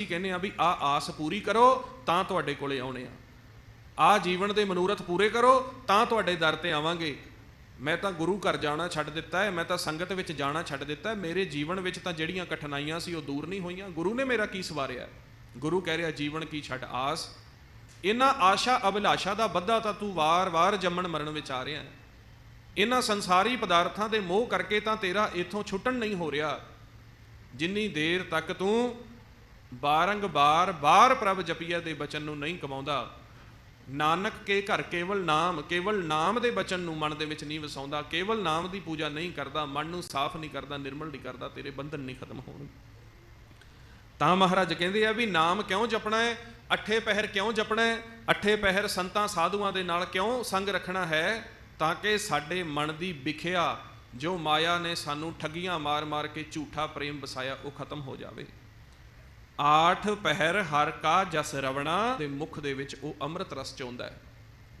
ਅਸੀਂ ਕਹਿੰਦੇ ਆ ਵੀ ਆ ਆਸ ਪੂਰੀ ਕਰੋ, ਤਾਂ ਤੁਹਾਡੇ ਕੋਲੇ ਆਉਣੇ ਆ। ਆ ਜੀਵਨ ਦੇ ਮਨੂਰਥ ਪੂਰੇ ਕਰੋ, ਤਾਂ ਤੁਹਾਡੇ ਦਰ ਤੇ ਆਵਾਂਗੇ। ਮੈਂ ਤਾਂ ਗੁਰੂ ਘਰ ਜਾਣਾ ਛੱਡ ਦਿੱਤਾ ਹੈ, ਮੈਂ ਤਾਂ ਸੰਗਤ ਵਿੱਚ ਜਾਣਾ ਛੱਡ ਦਿੱਤਾ ਹੈ। ਮੇਰੇ ਜੀਵਨ ਵਿੱਚ ਤਾਂ ਜਿਹੜੀਆਂ ਕਠਿਨਾਈਆਂ ਸੀ ਉਹ ਦੂਰ ਨਹੀਂ ਹੋਈਆਂ। ਗੁਰੂ ਨੇ ਮੇਰਾ ਕੀ ਸਵਾਰਿਆ? ਗੁਰੂ ਕਹਿ ਰਿਹਾ, ਜੀਵਨ ਕੀ ਛੱਡ ਆਸ। ਇਹਨਾਂ ਆਸ਼ਾ ਅਭਿਲਾਸ਼ਾ ਦਾ ਬੱਧਾ ਤਾਂ ਤੂੰ ਵਾਰ-ਵਾਰ ਜੰਮਣ ਮਰਨ ਵਿੱਚ ਆ ਰਿਹਾ ਹੈ। ਇਹਨਾਂ ਸੰਸਾਰੀ ਪਦਾਰਥਾਂ ਦੇ ਮੋਹ ਕਰਕੇ ਤਾਂ ਤੇਰਾ ਇੱਥੋਂ ਛੁੱਟਣ ਨਹੀਂ ਹੋ ਰਿਹਾ। ਜਿੰਨੀ ਦੇਰ ਤੱਕ ਤੂੰ ਬਾਰੰਗਬਾਰ ਬਾਰ ਪ੍ਰਭ ਜਪੀਆ ਦੇ ਬਚਨ ਨੂੰ ਨਹੀਂ ਕਮਾਉਂਦਾ। ਨਾਨਕ ਕੇ ਘਰ ਕੇਵਲ ਨਾਮ ਕੇਵਲ ਨਾਮ ਦੇ ਬਚਨ ਨੂੰ ਮਨ ਦੇ ਵਿੱਚ ਨਹੀਂ ਵਸਾਉਂਦਾ। ਕੇਵਲ ਨਾਮ ਦੀ ਪੂਜਾ ਨਹੀਂ ਕਰਦਾ, ਮਨ ਨੂੰ ਸਾਫ਼ ਨਹੀਂ ਕਰਦਾ, ਨਿਰਮਲ ਨਹੀਂ ਕਰਦਾ, ਤੇਰੇ ਬੰਧਨ ਨਹੀਂ ਖਤਮ ਹੋਣਗੇ ਤਾਂ ਮਹਾਰਾਜ ਕਹਿੰਦੇ ਆ ਵੀ ਨਾਮ ਕਿਉਂ ਜਪਣਾ ਹੈ? ਅੱਠੇ ਪਹਿਰ ਕਿਉਂ ਜਪਣਾ ਹੈ? ਅੱਠੇ ਪਹਿਰ ਸੰਤਾਂ ਸਾਧੂਆਂ ਦੇ ਨਾਲ ਕਿਉਂ ਸੰਗ ਰੱਖਣਾ ਹੈ? ਤਾਂ ਕਿ ਸਾਡੇ ਮਨ ਦੀ ਵਿਖਿਆ, ਜੋ ਮਾਇਆ ਨੇ ਸਾਨੂੰ ਠੱਗੀਆਂ ਮਾਰ-ਮਾਰ ਕੇ ਝੂਠਾ ਪ੍ਰੇਮ ਵਸਾਇਆ, ਉਹ ਖਤਮ ਹੋ ਜਾਵੇ। ਆਠ ਪਹਿਰ ਹਰ ਕਾ ਜਸ ਰਵਣਾ ਦੇ ਮੁਖ ਦੇ ਵਿੱਚ ਉਹ ਅੰਮ੍ਰਿਤ ਰਸ ਚਾਉਂਦਾ ਹੈ।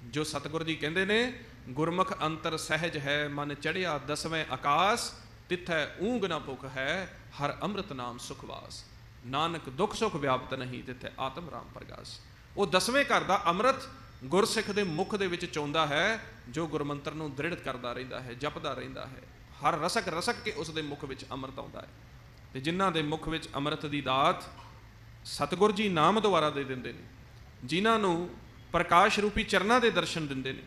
ਜੋ ਸਤਿਗੁਰ ਜੀ ਕਹਿੰਦੇ ਨੇ, ਗੁਰਮੁਖ ਅੰਤਰ ਸਹਿਜ ਹੈ, ਮਨ ਚੜਿਆ ਦਸਵੇਂ ਆਕਾਸ, ਤਿੱਥੈ ਊਂਗ ਨਾ ਭੁਖ ਹੈ, ਹਰ ਅੰਮ੍ਰਿਤ ਨਾਮ ਸੁਖਵਾਸ ਨਾਨਕ ਦੁੱਖ ਸੁਖ ਵਿਆਪਤ ਨਹੀਂ, ਤਿੱਥੈ ਆਤਮ ਰਾਮ ਪ੍ਰਗਾਸ। ਉਹ ਦਸਵੇਂ ਘਰ ਦਾ ਅੰਮ੍ਰਿਤ ਗੁਰਸਿੱਖ ਦੇ ਮੁਖ ਦੇ ਵਿੱਚ ਚਾਉਂਦਾ ਹੈ, ਜੋ ਗੁਰਮੰਤਰ ਨੂੰ ਦ੍ਰਿੜ ਕਰਦਾ ਰਹਿੰਦਾ ਹੈ, ਜਪਦਾ ਰਹਿੰਦਾ ਹੈ। ਹਰ ਰਸਕ ਰਸਕ ਕੇ ਉਸ ਦੇ ਮੁਖ ਵਿੱਚ ਅੰਮ੍ਰਿਤ ਆਉਂਦਾ ਹੈ। ਤੇ ਜਿਨ੍ਹਾਂ ਦੇ ਮੁਖ ਵਿੱਚ ਅੰਮ੍ਰਿਤ ਦੀ ਦਾਤ ਸਤਿਗੁਰ ਜੀ ਨਾਮ ਦੁਆਰਾ ਦੇ ਦਿੰਦੇ ਨੇ, ਜਿਨ੍ਹਾਂ ਨੂੰ ਪ੍ਰਕਾਸ਼ ਰੂਪੀ ਚਰਨਾਂ ਦੇ ਦਰਸ਼ਨ ਦਿੰਦੇ ਨੇ,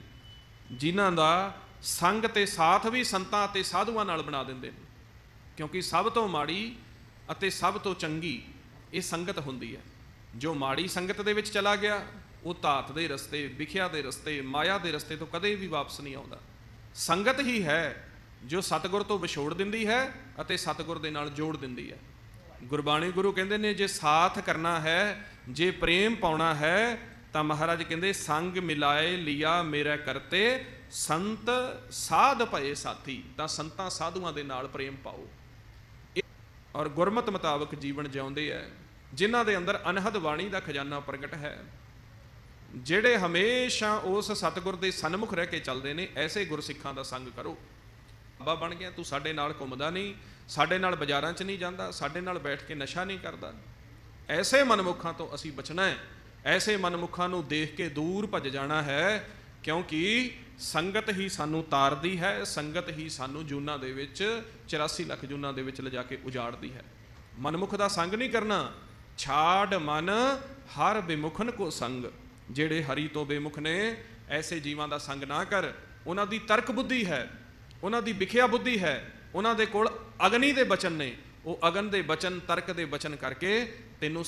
ਜਿਨ੍ਹਾਂ ਦਾ ਸੰਗ ਤੇ ਸਾਥ ਵੀ ਸੰਤਾਂ ਅਤੇ ਸਾਧੂਆਂ ਨਾਲ ਬਣਾ ਦਿੰਦੇ ਨੇ, ਕਿਉਂਕਿ ਸਭ ਤੋਂ ਮਾੜੀ ਅਤੇ ਸਭ ਤੋਂ ਚੰਗੀ ਇਹ ਸੰਗਤ ਹੁੰਦੀ ਹੈ। ਜੋ ਮਾੜੀ ਸੰਗਤ ਦੇ ਵਿੱਚ ਚਲਾ ਗਿਆ, ਉਹ ਧਾਤ ਦੇ ਰਸਤੇ, ਵਿਖਿਆ ਦੇ ਰਸਤੇ, ਮਾਇਆ ਦੇ ਰਸਤੇ ਤੋਂ ਕਦੇ ਵੀ ਵਾਪਸ ਨਹੀਂ ਆਉਂਦਾ। ਸੰਗਤ ਹੀ ਹੈ ਜੋ ਸਤਿਗੁਰ ਤੋਂ ਵਿਛੋੜ ਦਿੰਦੀ ਹੈ ਅਤੇ ਸਤਿਗੁਰ ਦੇ ਨਾਲ ਜੋੜ ਦਿੰਦੀ ਹੈ। ਗੁਰਬਾਣੀ ਗੁਰੂ ਕਹਿੰਦੇ ਨੇ, ਜੇ ਸਾਥ ਕਰਨਾ ਹੈ, ਜੇ ਪ੍ਰੇਮ ਪਾਉਣਾ ਹੈ, ਤਾਂ ਮਹਾਰਾਜ ਕਹਿੰਦੇ, ਸੰਗ ਮਿਲਾਏ ਲਿਆ ਮੇਰਾ ਕਰਤੇ, ਸੰਤ ਸਾਧ ਭਏ ਸਾਥੀ, ਤਾਂ ਸੰਤਾਂ ਸਾਧੂਆਂ ਦੇ ਨਾਲ ਪ੍ਰੇਮ ਪਾਓ। ਔਰ ਗੁਰਮਤ ਮੁਤਾਬਕ ਜੀਵਨ ਜਿਉਂਦੇ ਐ, ਜਿਨ੍ਹਾਂ ਦੇ ਅੰਦਰ ਅਨਹਦ ਬਾਣੀ ਦਾ ਖਜ਼ਾਨਾ ਪ੍ਰਗਟ ਹੈ। ਜਿਹੜੇ ਹਮੇਸ਼ਾ ਉਸ ਸਤਿਗੁਰ ਦੇ ਸਨਮੁਖ ਰਹਿ ਕੇ ਚੱਲਦੇ ਨੇ, ਐਸੇ ਗੁਰਸਿੱਖਾਂ ਦਾ ਸੰਗ ਕਰੋ। ਬਾਬਾ ਬਣ ਗਿਆ, ਤੂੰ ਸਾਡੇ ਨਾਲ ਘੁੰਮਦਾ ਨਹੀਂ, ਸਾਡੇ ਨਾਲ ਬਾਜ਼ਾਰਾਂ 'ਚ ਨਹੀਂ ਜਾਂਦਾ, ਸਾਡੇ ਨਾਲ ਬੈਠ ਕੇ ਨਸ਼ਾ ਨਹੀਂ ਕਰਦਾ। ਐਸੇ ਮਨਮੁੱਖਾਂ ਤੋਂ ਅਸੀਂ ਬਚਣਾ ਹੈ। ਐਸੇ ਮਨਮੁੱਖਾਂ ਨੂੰ ਦੇਖ ਕੇ ਦੂਰ ਭੱਜ ਜਾਣਾ ਹੈ, ਕਿਉਂਕਿ ਸੰਗਤ ਹੀ ਸਾਨੂੰ ਤਾਰਦੀ ਹੈ, ਸੰਗਤ ਹੀ ਸਾਨੂੰ ਜੂਨਾਂ ਦੇ ਵਿੱਚ 84 ਲੱਖ ਜੂਨਾਂ ਦੇ ਵਿੱਚ ਲਿਜਾ ਕੇ ਉਜਾੜਦੀ ਹੈ। ਮਨਮੁਖ ਦਾ ਸੰਗ ਨਹੀਂ ਕਰਨਾ। ਛਾੜ ਮਨ ਹਰ ਬਿਮੁਖਨ ਕੋ ਸੰਗ। ਜਿਹੜੇ ਹਰੀ ਤੋਂ ਬੇਮੁਖ ਨੇ, ਐਸੇ ਜੀਵਾਂ ਦਾ ਸੰਗ ਨਾ ਕਰ। ਉਹਨਾਂ ਦੀ ਤਰਕ ਬੁੱਧੀ ਹੈ। ਉਹਨਾਂ ਦੀ ਵਿਖਿਆ ਬੁੱਧੀ ਹੈ, ਉਹਨਾਂ ਦੇ ਕੋਲ ਅਗਨੀ ਦੇ ਬਚਨ ਨੇ। ਉਹ ਅਗਨ ਦੇ ਬਚਨ, ਤਰਕ ਦੇ ਬਚਨ ਕਰਕੇ ਤੈਨੂੰ